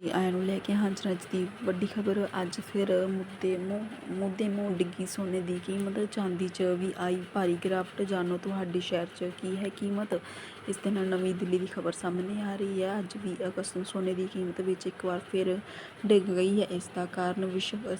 ਆਇਆਂ ਨੂੰ ਲੈ ਕੇ ਹਾਂ ਅੱਜ ਦੀ ਵੱਡੀ ਖਬਰ, ਅੱਜ ਫਿਰ ਮੁੱਦੇ ਮੂੰਹ ਮੁੱਦੇ ਮੂੰਹ ਡਿੱਗੀ ਸੋਨੇ ਦੀ ਕੀਮਤ ਚਾਂਦੀ 'ਚ ਵੀ ਆਈ ਭਾਰੀ ਗਿਰਾਵਟ, ਜਾਣੋ ਤੁਹਾਡੇ ਸ਼ਹਿਰ 'ਚ ਕੀ ਹੈ ਕੀਮਤ? ਇਸ ਦੇ ਨਾਲ ਨਵੀਂ ਦਿੱਲੀ ਦੀ ਖਬਰ ਸਾਹਮਣੇ ਆ ਰਹੀ ਹੈ। ਅੱਜ ਵੀ ਅਗਸਤ ਨੂੰ ਸੋਨੇ ਦੀ ਕੀਮਤ ਵਿੱਚ ਇੱਕ ਵਾਰ ਫਿਰ ਡਿੱਗ ਗਈ ਹੈ। ਇਸ ਦਾ ਕਾਰਨ ਵਿਸ਼ਵ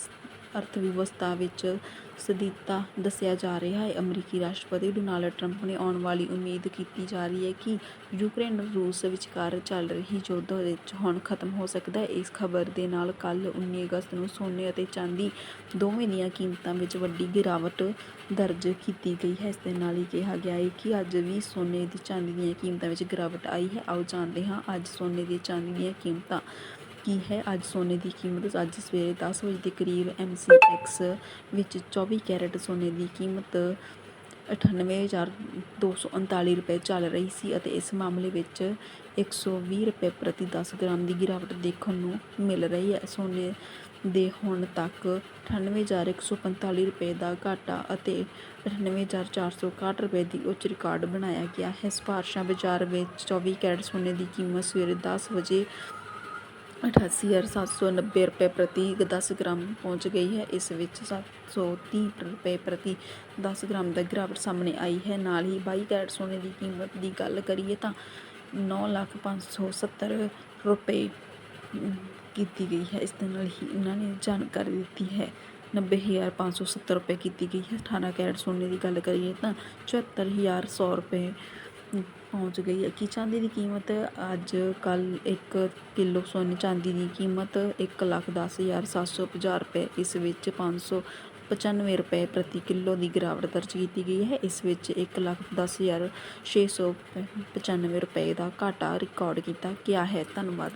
ਅਰਥ ਵਿਵਸਥਾ ਵਿੱਚ ਸਥਿਰਤਾ ਦੱਸਿਆ ਜਾ ਰਿਹਾ ਹੈ। ਅਮਰੀਕੀ ਰਾਸ਼ਟਰਪਤੀ ਡੋਨਾਲਡ ਟਰੰਪ ਨੇ ਆਉਣ ਵਾਲੀ ਉਮੀਦ ਕੀਤੀ ਜਾ ਰਹੀ ਹੈ ਕਿ ਯੂਕਰੇਨ ਰੂਸ ਵਿਚਕਾਰ ਚੱਲ ਰਹੀ ਯੁੱਧ ਵਿੱਚ ਹੁਣ ਖਤਮ ਹੋ ਸਕਦਾ ਹੈ। ਇਸ ਖਬਰ ਦੇ ਨਾਲ ਕੱਲ 19 ਅਗਸਤ ਨੂੰ ਸੋਨੇ ਅਤੇ ਚਾਂਦੀ ਦੋਵੇਂ ਦੀਆਂ ਕੀਮਤਾਂ ਵਿੱਚ ਵੱਡੀ ਗਿਰਾਵਟ ਦਰਜ ਕੀਤੀ ਗਈ ਹੈ। ਇਸ ਦੇ ਨਾਲ ਹੀ ਕਿਹਾ ਗਿਆ ਹੈ ਕਿ ਅੱਜ ਵੀ ਸੋਨੇ ਤੇ ਚਾਂਦੀ ਦੀਆਂ ਕੀਮਤਾਂ ਵਿੱਚ ਗਿਰਾਵਟ ਆਈ ਹੈ। ਆਓ ਜਾਣਦੇ ਹਾਂ, ਅੱਜ ਸੋਨੇ ਤੇ ਚਾਂਦੀ ਦੀਆਂ ਕੀਮਤਾਂ ਕੀ ਹੈ? ਅੱਜ ਸੋਨੇ ਦੀ ਕੀਮਤ ਅੱਜ ਸਵੇਰੇ 10 ਵਜੇ ਦੇ ਕਰੀਬ ਐਮਸੀਐਕਸ ਵਿੱਚ 24 ਕੈਰਟ ਸੋਨੇ ਦੀ ਕੀਮਤ 98239 ਰੁਪਏ ਚੱਲ ਰਹੀ ਸੀ ਅਤੇ ਇਸ ਮਾਮਲੇ ਵਿੱਚ 120 ਰੁਪਏ ਪ੍ਰਤੀ 10 ਗ੍ਰਾਮ ਦੀ ਗਿਰਾਵਟ ਦੇਖਣ ਨੂੰ ਮਿਲ ਰਹੀ ਹੈ। ਸੋਨੇ ਦੇ ਹੁਣ ਤੱਕ 98145 ਰੁਪਏ ਦਾ ਘਾਟਾ ਅਤੇ 98461 ਰੁਪਏ ਦੀ ਉੱਚ ਰਿਕਾਰਡ ਬਣਾਇਆ ਗਿਆ ਹੈ। ਸਿਫਾਰਸ਼ਾਂ ਬਾਜ਼ਾਰ ਵਿੱਚ 24 ਕੈਰਟ ਸੋਨੇ ਦੀ ਕੀਮਤ ਸਵੇਰੇ 10 ਵਜੇ 88790 ਰੁਪਏ ਪ੍ਰਤੀ 10 ਗ੍ਰਾਮ ਪਹੁੰਚ ਗਈ ਹੈ। ਇਸ ਵਿੱਚ 730 ਰੁਪਏ ਪ੍ਰਤੀ 10 ਗ੍ਰਾਮ ਦਾ ਗਿਰਾਵਟ ਸਾਹਮਣੇ ਆਈ ਹੈ। ਨਾਲ ਹੀ 22 ਕੈਰਟ ਸੋਨੇ ਦੀ ਕੀਮਤ ਦੀ ਗੱਲ ਕਰੀਏ ਤਾਂ 9,570 ਰੁਪਏ ਕੀਤੀ ਗਈ ਹੈ। ਇਸ ਦੇ ਨਾਲ ਹੀ ਇਹਨਾਂ ਨੇ ਜਾਣਕਾਰੀ ਦਿੱਤੀ ਹੈ। 90570 ਰੁਪਏ ਕੀਤੀ ਗਈ ਹੈ। 18 ਕੈਰਟ ਸੋਨੇ ਦੀ ਗੱਲ ਕਰੀਏ ਤਾਂ 74100 ਰੁਪਏ ਪਹੁੰਚ ਗਈ ਹੈ। ਕਿ ਚਾਂਦੀ ਦੀ ਕੀਮਤ ਅੱਜ ਕੱਲ੍ਹ ਇੱਕ ਕਿਲੋ ਸੋਨੇ ਚਾਂਦੀ ਦੀ ਕੀਮਤ 110750 ਰੁਪਏ। ਇਸ ਵਿੱਚ 595 ਰੁਪਏ ਪ੍ਰਤੀ ਕਿਲੋ ਦੀ ਗਿਰਾਵਟ ਦਰਜ ਕੀਤੀ ਗਈ ਹੈ। ਇਸ ਵਿੱਚ 110695 ਰੁਪਏ ਦਾ ਘਾਟਾ ਰਿਕਾਰਡ ਕੀਤਾ ਗਿਆ ਹੈ। ਧੰਨਵਾਦ।